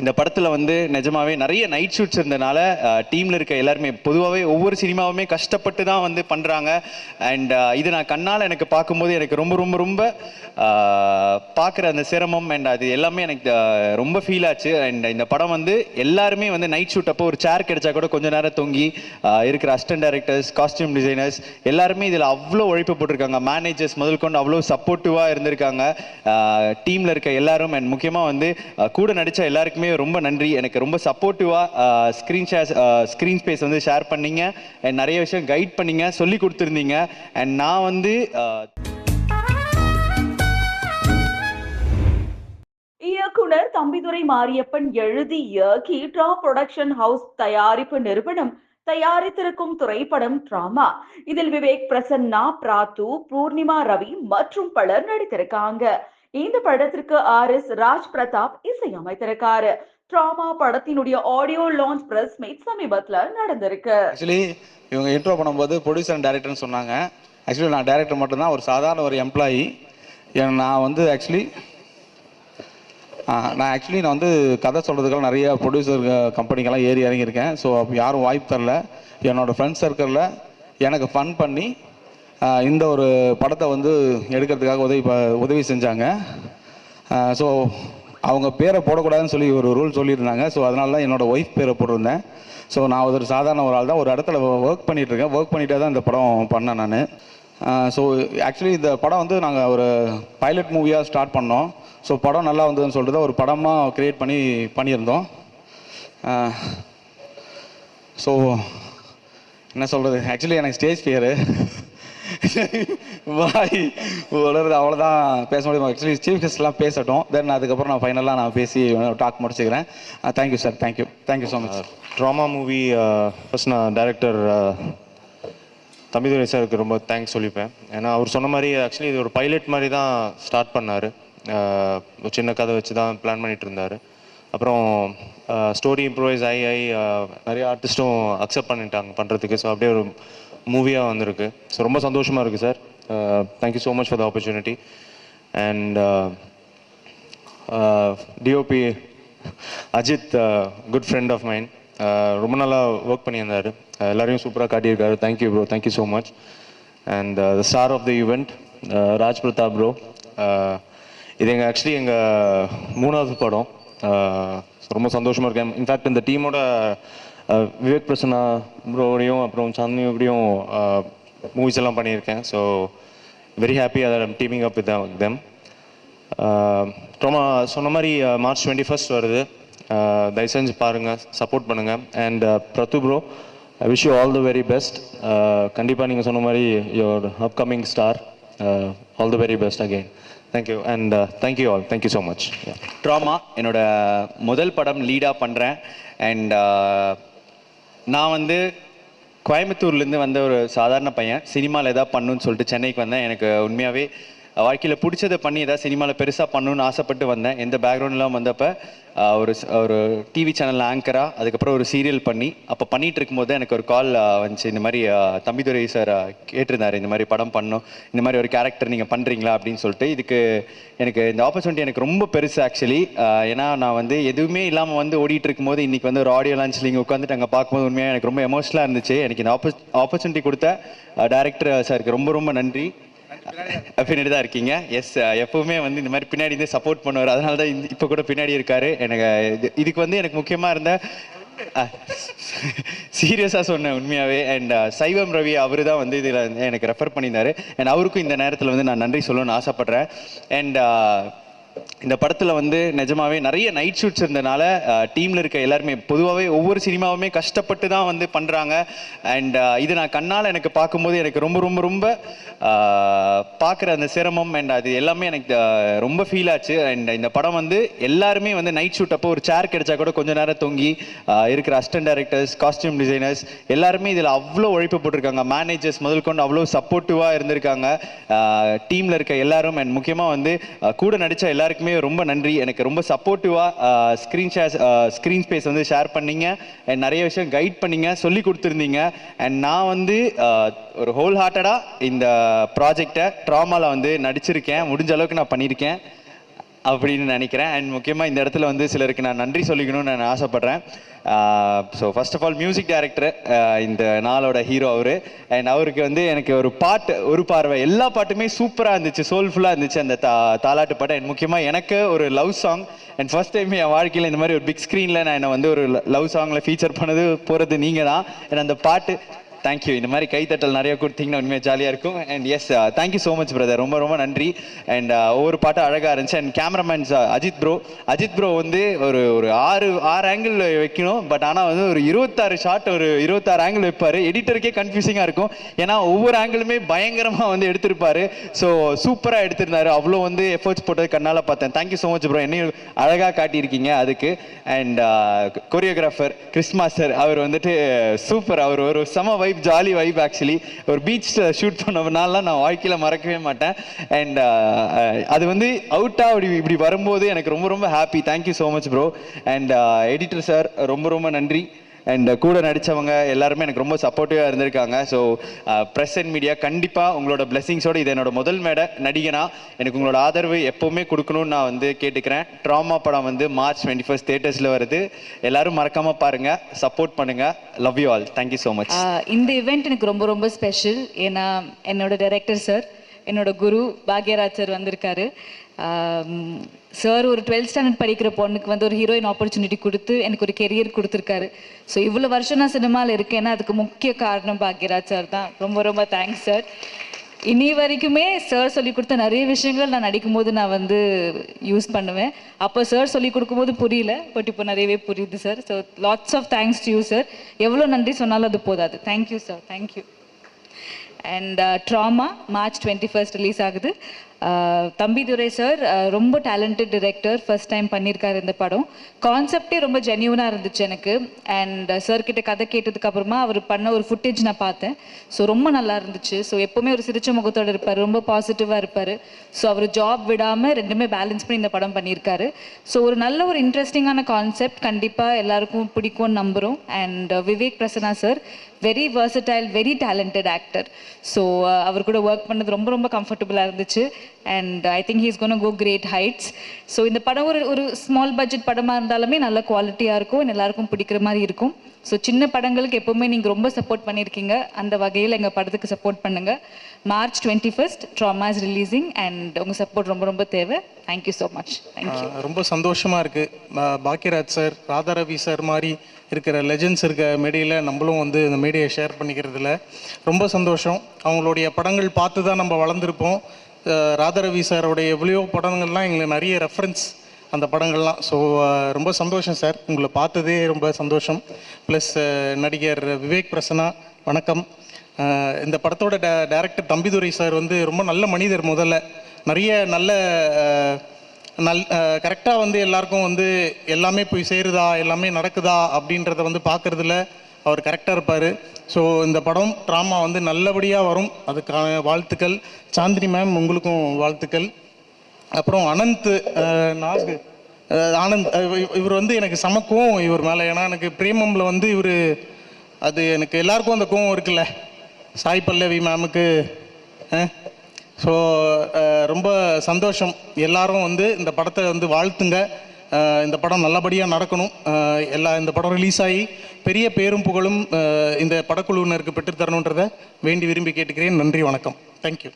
இந்த படத்தில் வந்து நிஜமாவே நிறைய நைட் ஷூட்ஸ் இருந்தனால டீமில் இருக்க எல்லாருமே பொதுவாகவே ஒவ்வொரு சினிமாவுமே கஷ்டப்பட்டு தான் வந்து பண்ணுறாங்க அண்ட் இது நான் கண்ணால் எனக்கு பார்க்கும்போது எனக்கு ரொம்ப ரொம்ப ரொம்ப பார்க்குற அந்த சிரமம் அண்ட் அது எல்லாமே எனக்கு ரொம்ப ஃபீல் ஆச்சு. அண்ட் இந்த படம் வந்து எல்லாருமே வந்து நைட் ஷூட் அப்போ ஒரு சேர் கிடைச்சா கூட கொஞ்ச நேரம் தொங்கி இருக்கிற அசிஸ்டன்ட் டைரக்டர்ஸ் காஸ்டியூம் டிசைனர்ஸ் எல்லாருமே இதில் அவ்வளோ உழைப்பு போட்டிருக்காங்க. மேனேஜர்ஸ் முதல் கொண்டு அவ்வளோ சப்போர்ட்டிவாக இருந்திருக்காங்க. டீமில் இருக்க எல்லாரும் அண்ட் முக்கியமாக வந்து கூட நடித்த எல்லாருக்குமே ரொம்ப நன்றி. எனக்கு ரொம்ப சப்போர்ட்டிவாக ஸ்க்ரீன் ஷேர் ஸ்க்ரீன் ஸ்பேஸ் வந்து ஷேர் பண்ணீங்க. அண்ட் நிறைய விஷயம் கைட் பண்ணீங்க சொல்லி கொடுத்துருந்தீங்க. அண்ட் நான் வந்து இயக்குனர் தம்பிதுரை மாரியப்பன் எழுதி இயக்கி ட்ரா புரொடக்ஷன் ஹவுஸ் தயாரிப்பு நிறுவனம் தயாரித்திருக்கும் திரைப்படம் டிராமா இதில் விவேக் பிரசன்னா பிராத்து பூர்ணிமா ரவி மற்றும் பலர் நடித்திருக்காங்க. இந்த படத்திற்கு ஆர் எஸ் ராஜ் பிரதாப் இசையமைத்திருக்காரு. ட்ராமா படத்தினுடைய ஆடியோ லான்ச் பிரஸ் மீட் சமீபத்துல நடந்திருக்கு. ஆக்சுவலி இவங்க இன்ட்ரோ பண்ணும்போது ப்ரொடியூசர் அண்ட் டேரக்டர்னு சொன்னாங்க. ஆக்சுவலி நான் டேரக்டர் மட்டும்தான் ஒரு சாதாரண ஒரு எம்ப்ளாயி நான் வந்து ஆக்சுவலி நான் ஆக்சுவலி நான் வந்து கதை சொல்கிறதுக்கெல்லாம் நிறைய ப்ரொடியூசர் கம்பெனிக்கெல்லாம் ஏறி இறங்கியிருக்கேன். ஸோ யாரும் வாய்ப்பு தரல. என்னோடய ஃப்ரெண்ட்ஸ் சர்க்கிளில் எனக்கு ஃபன் பண்ணி இந்த ஒரு படத்தை வந்து எடுக்கிறதுக்காக உதவி ப- உதவி செஞ்சாங்க. ஸோ அவங்க பேரை போடக்கூடாதுன்னு சொல்லி ஒரு ரூல் சொல்லியிருந்தாங்க. ஸோ அதனால தான் என்னோடய ஒய்ஃப் பேரை போட்டிருந்தேன். ஸோ நான் ஒரு சாதாரண ஒரு ஆள் தான் ஒரு இடத்துல ஒர்க் பண்ணிகிட்ருக்கேன் ஒர்க் பண்ணிகிட்டே தான் இந்த படம் பண்ணேன் நான். ஸோ ஆக்சுவலி இந்த படம் வந்து நாங்கள் ஒரு பைலட் மூவியாக ஸ்டார்ட் பண்ணோம். ஸோ படம் நல்லா வந்ததுன்னு சொல்லிட்டு ஒரு படமாக க்ரியேட் பண்ணி பண்ணியிருந்தோம். ஸோ என்ன சொல்கிறது ஆக்சுவலி எனக்கு ஸ்டேஜ் ஃபியரு வாய் வளருது அவ்வளோதான் பேச முடியும். ஆக்சுவலி சீஃப் கெஸ்ட்லாம் பேசட்டும். தென் அதுக்கப்புறம் நான் ஃபைனலாக நான் பேசி டாக் முடிச்சுக்கிறேன். Thank you sir thank you thank you so much drama movie first நான் டைரக்டர் uh, தம்பிதுரை சாருக்கு ரொம்ப தேங்க்ஸ் சொல்லிப்பேன். ஏன்னா அவர் சொன்ன மாதிரி ஆக்சுவலி இது ஒரு பைலட் மாதிரி தான் ஸ்டார்ட் பண்ணார். Uh, ஒரு சின்ன கதை வச்சு தான் பிளான் பண்ணிட்டு இருந்தார். அப்புறம் uh, ஸ்டோரி இம்ப்ரூவைஸ் ஆகி ஆகி நிறைய ஆர்டிஸ்ட்டும் அக்செப்ட் பண்ணிட்டாங்க பண்ணுறதுக்கு ஸோ அப்படியே ஒரு மூவியாக வந்திருக்கு. ஸோ ரொம்ப சந்தோஷமாக இருக்குது sir thank you so much for the opportunity and DOP Ajith good friend of mind ரொம்ப நல்லா ஒர்க் பண்ணியிருந்தார். Uh, எல்லாரையும் சூப்பராக காட்டியிருக்காரு. Thank you bro thank you so much and the star of the event Raj Pratap bro இது எங்கள் actually எங்கள் மூணாவது படம். Uh, ரொம்ப சந்தோஷமாக இருக்கேன். இன்ஃபேக்ட் இந்த டீமோட விவேக் பிரசன்னா ப்ரோடையும் அப்புறம் சாந்தினியோடையும் மூவிஸ் எல்லாம் பண்ணியிருக்கேன். ஸோ வெரி ஹாப்பி அதை டீமிங் அப் வித் தெம் ரொம்ப சொன்ன மாதிரி மார்ச் டுவெண்ட்டி ஃபஸ்ட் வருது. தயவு செஞ்சு பாருங்கள் சப்போர்ட் பண்ணுங்கள் and Prathu bro I wish you all the very best கண்டிப்பாக நீங்கள் சொன்ன மாதிரி your upcoming star all the very best again thank you and thank you all thank you so much drama என்னோட முதல் படம் லீடாக பண்ணுறேன் அண்ட் நான் வந்து கோயம்புத்தூர்லேருந்து வந்த ஒரு சாதாரண பையன். சினிமாவில் எதாவது பண்ணணும்னு சொல்லிட்டு சென்னைக்கு வந்தேன். எனக்கு உண்மையாகவே வாழ்க்கையில் பிடிச்சதை பண்ணி ஏதாவது சினிமாவில் பெருசாக பண்ணணும்னு ஆசைப்பட்டு வந்தேன். எந்த பேக்ரவுண்ட்லாம் வந்தப்போ ஒரு ஒரு டிவி சேனல் ஆங்கராக அதுக்கப்புறம் ஒரு சீரியல் பண்ணி அப்போ பண்ணிட்டு இருக்கும்போது எனக்கு ஒரு கால் வந்துச்சு. இந்த மாதிரி தம்பிதுரை சார் கேட்டிருந்தார் இந்த மாதிரி படம் பண்ணும் இந்த மாதிரி ஒரு கேரக்டர் நீங்கள் பண்ணுறீங்களா அப்படின்னு சொல்லிட்டு இதுக்கு எனக்கு இந்த ஆப்பர்ச்சுனிட்டி எனக்கு ரொம்ப பெருசு ஆக்சுவலி ஏன்னா நான் வந்து எதுவுமே இல்லாமல் வந்து ஓடிட்டு இருக்கும்போது இன்றைக்கி வந்து ஒரு ஆடியோ லான்ச்சில் இங்கே உட்காந்துட்டு அங்கே பார்க்கும்போது உண்மையாக எனக்கு ரொம்ப எமோஷனலாக இருந்துச்சு. எனக்கு இந்த ஆப்பர் ஆப்பர்ச்சுனிட்டி கொடுத்த டேரக்டர் சாருக்கு ரொம்ப ரொம்ப நன்றி. பின்னாடி தான் இருக்கீங்க. எஸ் எப்பவுமே வந்து இந்த மாதிரி பின்னாடி இருந்து சப்போர்ட் பண்ணுவார். அதனால தான் இப்போ கூட பின்னாடி இருக்காரு. எனக்கு இது- இதுக்கு வந்து எனக்கு முக்கியமாக இருந்த சீரியஸாக சொன்னேன் உண்மையாகவே அண்ட் சைவம் ரவி அவரு தான் வந்து இதில் எனக்கு ரெஃபர் பண்ணியிருந்தாரு. அண்ட் அவருக்கும் இந்த நேரத்தில் வந்து நான் நன்றி சொல்லணும்னு ஆசைப்பட்றேன். அண்ட் இந்த படத்தில் வந்து நிஜமாவே நிறைய நைட் ஷூட்ஸ் இருந்தனால டீமில் இருக்க எல்லாருமே பொதுவாகவே ஒவ்வொரு சினிமாவுமே கஷ்டப்பட்டு தான் வந்து பண்ணுறாங்க அண்ட் இது நான் கண்ணால் எனக்கு பார்க்கும்போது எனக்கு ரொம்ப ரொம்ப ரொம்ப பார்க்குற அந்த சிரமம் அண்ட் அது எல்லாமே எனக்கு ரொம்ப ஃபீல் ஆச்சு. அண்ட் இந்த படம் வந்து எல்லாருமே வந்து நைட் ஷூட் அப்போ ஒரு சேர் கிடைச்சா கூட கொஞ்ச நேரம் தொங்கி இருக்கிற அசிஸ்டன்ட் டைரக்டர்ஸ் காஸ்டியூம் டிசைனர்ஸ் எல்லாருமே இதில் அவ்வளோ உழைப்பு போட்டிருக்காங்க. மேனேஜர்ஸ் முதல் கொண்டு அவ்வளோ சப்போர்ட்டிவாக இருந்திருக்காங்க. டீமில் இருக்க எல்லாரும் அண்ட் முக்கியமாக வந்து கூட நடித்த எல்லாருக்குமே ரொம்ப நன்றி. எனக்கு ரொம்ப சப்போர்ட்டிவாக ஸ்க்ரீன் ஷேர் ஸ்க்ரீன் ஸ்பேஸ் வந்து ஷேர் பண்ணீங்க. அண்ட் நிறைய விஷயம் கைட் பண்ணீங்க சொல்லி கொடுத்துருந்தீங்க. அண்ட் நான் வந்து ஒரு ஹோல் ஹார்ட்டடாக இந்த ப்ராஜெக்டை ட்ராமாவில் வந்து நடிச்சிருக்கேன். முடிஞ்ச அளவுக்கு நான் பண்ணியிருக்கேன். அப்படின்னு நினைக்கிறேன். அண்ட் முக்கியமாக இந்த இடத்துல வந்து சிலருக்கு நான் நன்றி சொல்லிக்கணும்னு நான் ஆசைப்பட்றேன். So first of all music director இந்த நாளோட ஹீரோ அவர். அண்ட் அவருக்கு வந்து எனக்கு ஒரு பாட்டு ஒரு பார்வை எல்லா பாட்டுமே சூப்பராக இருந்துச்சு சோல்ஃபுல்லாக இருந்துச்சு அந்த தா தாலாட்டு பாட்டு. அண்ட் முக்கியமாக எனக்கு ஒரு love song and first time என் வாழ்க்கையில் இந்த மாதிரி ஒரு பிக் ஸ்க்ரீனில் நான் என்னை வந்து ஒரு லவ் சாங்கில் ஃபீச்சர் பண்ணது போகிறது நீங்கள் தான் அண்ட் அந்த பாட்டு தேங்க்யூ இந்த மாதிரி கைத்தட்டல் நிறைய கொடுத்தீங்கன்னா உண்மையாக ஜாலியாக இருக்கும். And yes thank you so much brother ரொம்ப ரொம்ப நன்றி. அண்ட் uh, ஒவ்வொரு பாட்டும் அழகாக இருந்துச்சு. And cameraman's Ajith bro Ajith bro வந்து ஒரு ஒரு ஆறு ஆறு ஆங்கிள் வைக்கணும். பட் ஆனால் வந்து ஒரு இருபத்தாறு ஷாட் ஒரு இருபத்தாறு ஆங்கிள் வைப்பார். எடிட்டருக்கே கன்ஃபியூசிங்காக இருக்கும். ஏன்னா ஒவ்வொரு ஆங்கிளுமே பயங்கரமாக வந்து எடுத்திருப்பார். ஸோ சூப்பராக எடுத்திருந்தாரு. அவ்வளோ வந்து எஃபர்ட்ஸ் போட்டது கண்ணால் பார்த்தேன். தேங்க்யூ ஸோ மச் ப்ரோ என்னையும் அழகாக காட்டியிருக்கீங்க அதுக்கு. அண்ட் கொரியோகிராஃபர் கிறிஸ்மாஸ்டர் அவர் வந்துட்டு சூப்பர் அவர் ஒரு செம வைப் ஜாலி வைப் ஆக்சுவலி ஒரு பீச்சில் ஷூட் பண்ணனால நான் வாழ்க்கையில் மறக்கவே மாட்டேன். அண்ட் uh, uh, அது வந்து அவுட்டாக அப்படி இப்படி வரும்போது எனக்கு ரொம்ப ரொம்ப happy thank you so much bro and editor sir ரொம்ப ரொம்ப நன்றி. அண்ட் uh, கூட நடித்தவங்க எல்லாருமே எனக்கு ரொம்ப சப்போர்ட்டிவாக இருந்திருக்காங்க. ஸோ ப்ரெஸ் அண்ட் மீடியா கண்டிப்பாக உங்களோட பிளெஸிங்ஸோடு இது என்னோட முதல் மேடை நடிகனா எனக்கு உங்களோட ஆதரவு எப்போவுமே கொடுக்கணும்னு நான் வந்து கேட்டுக்கிறேன். ட்ராமா படம் வந்து மார்ச் டுவெண்ட்டி ஃபர்ஸ்ட் தேட்டர்ஸில் வருது. எல்லாரும் மறக்காமல் பாருங்கள் சப்போர்ட் பண்ணுங்கள் love you all thank you so much uh, இந்த இவெண்ட் எனக்கு ரொம்ப ரொம்ப ஸ்பெஷல் ஏன்னா என்னோட டைரக்டர் சார் என்னோட குரு பாக்யராஜ் சார் வந்திருக்காரு சார் ஒரு டுவெல்த் ஸ்டாண்டர்ட் படிக்கிற பொண்ணுக்கு வந்து ஒரு ஹீரோயின் ஆப்பர்ச்சுனிட்டி கொடுத்து எனக்கு ஒரு கெரியர் கொடுத்துருக்காரு. ஸோ இவ்வளோ வருஷம் நான் சினிமாவில் இருக்கேன்னா அதுக்கு முக்கிய காரணம் பாக்யராஜ் சார் தான். ரொம்ப ரொம்ப தேங்க்ஸ் சார் இனி வரைக்குமே சார் சொல்லி கொடுத்த நிறைய விஷயங்கள் நான் நடிக்கும் போது நான் வந்து யூஸ் பண்ணுவேன். அப்போ சார் சொல்லி கொடுக்கும்போது புரியல. பட் இப்போ நிறையவே புரியுது sir so lots of thanks to you sir எவ்வளோ நன்றி சொன்னாலும் அது போதாது. Thank you sir thank you and drama March twenty first release ஆகுது. தம்பிதுரை சார் ரொம்ப டேலண்டட் டிரெக்டர் ஃபர்ஸ்ட் டைம் பண்ணியிருக்காரு இந்த படம். கான்செப்டே ரொம்ப ஜென்யூனாக இருந்துச்சு எனக்கு. அண்ட் சார் கிட்ட கதை கேட்டதுக்கு அப்புறமா அவர் பண்ண ஒரு ஃபுட்டேஜ் நான் பார்த்தேன். ஸோ ரொம்ப நல்லா இருந்துச்சு. ஸோ எப்போவுமே ஒரு சிரிச்ச முகத்தோடு இருப்பார். ரொம்ப பாசிட்டிவாக இருப்பார். ஸோ அவர் ஜாப் விடாமல் ரெண்டுமே பேலன்ஸ் பண்ணி இந்த படம் பண்ணியிருக்காரு. ஸோ ஒரு நல்ல ஒரு இன்ட்ரெஸ்டிங்கான கான்செப்ட் கண்டிப்பாக எல்லாருக்கும் பிடிக்கும்னு நம்புகிறோம் and Vivek Prasanna sir very versatile very talented actor so அவர் கூட ஒர்க் பண்ணது ரொம்ப ரொம்ப கம்ஃபர்டபுளாக இருந்துச்சு. And I think he's gonna go great heights so இந்த படம் ஒரு ஒரு ஸ்மால் பட்ஜெட் படமாக இருந்தாலுமே நல்ல குவாலிட்டியாக இருக்கும். எல்லாருக்கும் பிடிக்கிற மாதிரி இருக்கும். ஸோ சின்ன படங்களுக்கு எப்போவுமே நீங்கள் ரொம்ப சப்போர்ட் பண்ணியிருக்கீங்க அந்த வகையில் எங்கள் படத்துக்கு சப்போர்ட் பண்ணுங்கள் March twenty first drama's releasing releasing and உங்கள் சப்போர்ட் ரொம்ப ரொம்ப தேவை. தேங்க்யூ ஸோ மச் தேங்க்யூ ரொம்ப சந்தோஷமாக இருக்குது பாக்கியராஜ் சார் ராதாரவி சார் மாதிரி இருக்கிற லெஜெண்ட்ஸ் இருக்க மேடையில் நம்மளும் வந்து இந்த மேடையை ஷேர் பண்ணிக்கிறதுல ரொம்ப சந்தோஷம். அவங்களுடைய படங்கள் பார்த்து தான் நம்ம வளர்ந்துருப்போம். ராதாரவி சாரோடைய எவ்வளோ படங்கள்லாம் எங்களுக்கு நிறைய ரெஃபரன்ஸ் அந்த படங்கள்லாம். ஸோ ரொம்ப சந்தோஷம் சார். உங்களை பார்த்ததே ரொம்ப சந்தோஷம். ப்ளஸ் நடிகர் விவேக் பிரசன்னா வணக்கம். இந்த படத்தோட டே டேரக்டர் தம்பிதுரை சார் வந்து ரொம்ப நல்ல மனிதர் முதல்ல. நிறைய நல்ல நல் கரெக்டாக வந்து எல்லாருக்கும் வந்து எல்லாமே போய் சேருதா எல்லாமே நடக்குதா அப்படின்றத வந்து பார்க்குறதுல அவர் கரெக்டாக இருப்பார். ஸோ இந்த படம் ட்ராமா வந்து நல்லபடியாக வரும். அதுக்கான வாழ்த்துக்கள். சாந்தினி மேம் உங்களுக்கும் வாழ்த்துக்கள். அப்புறம் அனந்த் நாகு ஆனந்த் இவர் வந்து எனக்கு சமக்கும் இவர் மேலே. ஏன்னா எனக்கு பிரேமமில் வந்து இவர் அது எனக்கு எல்லாருக்கும் அந்த கோவம் இருக்குல்ல. சாய் பல்லவி மேமுக்கு ஸோ ரொம்ப சந்தோஷம். எல்லாரும் வந்து இந்த படத்தை வந்து வாழ்த்துங்க. இந்த படம் நல்லபடியாக நடக்கணும். எல்லா இந்த படம் ரிலீஸ் ஆகி பெரிய பேரும் புகழும் இந்த படக்குழுவினருக்கு பெற்றுத்தரணுன்றதை வேண்டி விரும்பி கேட்டுக்கிறேன். நன்றி வணக்கம். தேங்க்யூ